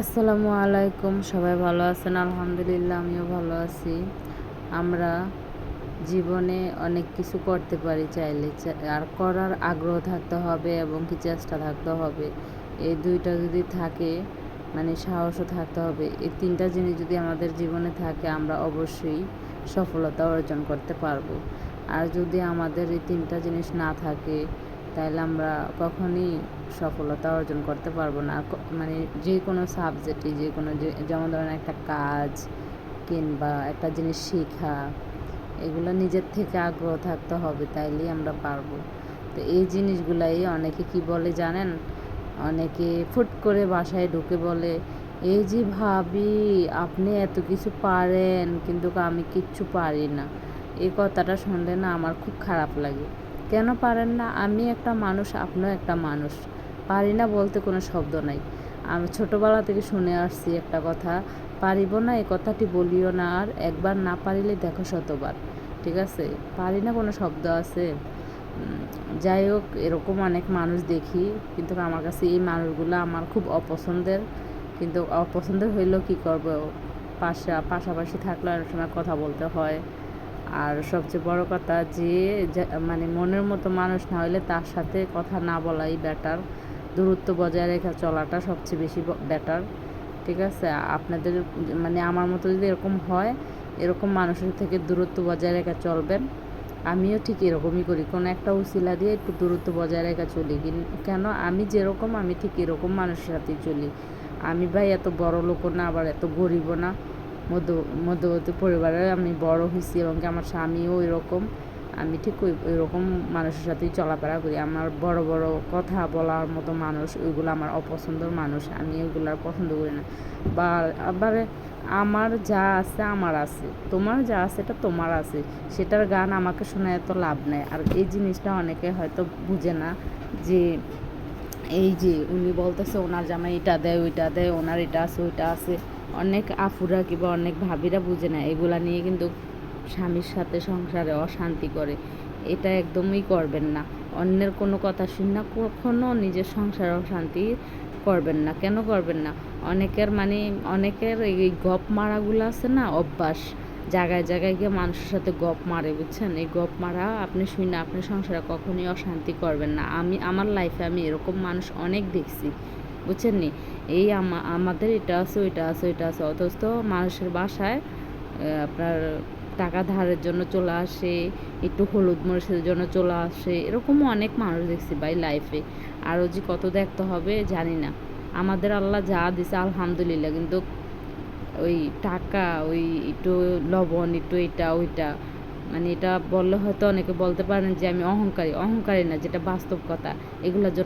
আসসালামু আলাইকুম, সবাই ভালো আছেন? আলহামদুলিল্লাহ, আমিও ভালো আছি। আমরা জীবনে অনেক কিছু করতে পারি চাইলে। আর করার আগ্রহ থাকতে হবে এবং কি চেষ্টা থাকতে হবে। এই দুইটা যদি থাকে মানে সাহসও থাকতে হবে। এই তিনটা জিনিস যদি আমাদের জীবনে থাকে, আমরা অবশ্যই সফলতা অর্জন করতে পারব। আর যদি আমাদের এই তিনটা জিনিস না থাকে তাহলে আমরা কখনই সফলতা অর্জন করতে পারব না। মানে যে কোনো সাবজেক্টে যে কোনো যেমন ধরেন একটা কাজ কিংবা একটা জিনিস শেখা, এগুলো নিজের থেকে আগ্রহ থাকতে হবে, তাইলেই আমরা পারব। তো এই জিনিসগুলাই অনেকে কি বলে জানেন? অনেকে ফুট করে বাসায় ঢুকে বলে, এই যে ভাবি, আপনি এত কিছু পারেন, কিন্তু আমি কিচ্ছু পারি না। এই কথাটা শুনলে না আমার খুব খারাপ লাগে। কেন পারেন না? আমি একটা মানুষ, আপনিও একটা মানুষ। পারি না বলতে কোনো শব্দ নাই। আমি ছোটোবেলা থেকে শুনে আসছি একটা কথা, পারিব না এই কথাটি বলিও না, আর একবার না পারিলে দেখো শতবার। ঠিক আছে? পারি না কোনো শব্দ আছে। যাই হোক, এরকম অনেক মানুষ দেখি, কিন্তু আমার কাছে এই মানুষগুলো আমার খুব অপছন্দের। কিন্তু অপছন্দের হইলেও কী করব? পাশা, পাশাপাশি থাকলে অনেক সময় কথা বলতে হয়। আর সবচেয়ে বড় কথা যে মানে মনের মতো মানুষ না হলে তার সাথে কথা না বলাই বেটার দূরত্ব বজায় রেখে চলাটা সবচেয়ে বেশি বেটার ঠিক আছে? আপনাদের মানে আমার মতো যদি এরকম হয়, এরকম মানুষের থেকে দূরত্ব বজায় রেখে চলবেন। আমিও ঠিক এরকমই করি। কোনো একটা উসিলা দিয়ে একটু দূরত্ব বজায় রেখে চলি। কিন- কেন? আমি যেরকম, আমি ঠিক এরকম মানুষের সাথেই চলি। আমি ভাই এত বড় লোকও না, আবার এত গরিবও না। মধ্য, মধ্যবর্তী পরিবারে আমি বড় হয়েছি এবং কি আমার স্বামীও এরকম আমি ঠিক ওই, ওইরকম মানুষের সাথেই চলাফেরা করি। আমার বড় বড় কথা বলার মতো মানুষ ওইগুলো আমার অপছন্দর মানুষ। আমি ওইগুলো আর পছন্দ করি না। বা, আবার আমার যা আছে আমার আছে। তোমার যা আছে এটা তোমার আছে। সেটার গান আমাকে শোনা এত লাভ নেই। আর এই জিনিসটা অনেকে হয়তো বুঝে না যে এই যে উনি বলতেছে, ওনার জামাই এটা দেয়, ওইটা দেয়, ওনার এটা আছে, ওইটা আছে। অনেক আফুরা কিংবা অনেক ভাবিরা বুঝে না, এগুলা নিয়ে কিন্তু স্বামীর সাথে সংসারে অশান্তি করে। এটা একদমই করবেন না। অন্যের কোনো কথা শুন না কখনো নিজের সংসারে অশান্তি করবেন না। কেন করবেন না? অনেকের মানে অনেকের এই গপ মারাগুলো আছে না, অভ্যাস। জায়গায় জায়গায় গিয়ে মানুষের সাথে গপ মারে, বুঝছেন? এই গপ মারা আপনি শুই না আপনি সংসারে কখনোই অশান্তি করবেন না। আমি, আমার লাইফে আমি এরকম মানুষ অনেক দেখছি। বুঝছেন নি? এই আমা- আমাদের এটা আছে, ওইটা আছে ওইটা আছে। অথচ মানুষের বাসায় আপনার টাকা ধারের জন্য চলে আসে, একটু হলুদ মরিচের জন্য চলে আসে, এরকমও অনেক মানুষ দেখছি ভাই লাইফে আরও যে কত দেখতে হবে জানি না। আমাদের আল্লাহ যা দিছে আলহামদুলিল্লাহ, কিন্তু ওই টাকা, ওই একটু লবণ, একটু এটা, ওইটা মানে এটা বললে হয়তো অনেকে বলতে পারেন যে আমি অহংকারী। অহংকারী না, যেটা বাস্তব কথা, এগুলোর জন্য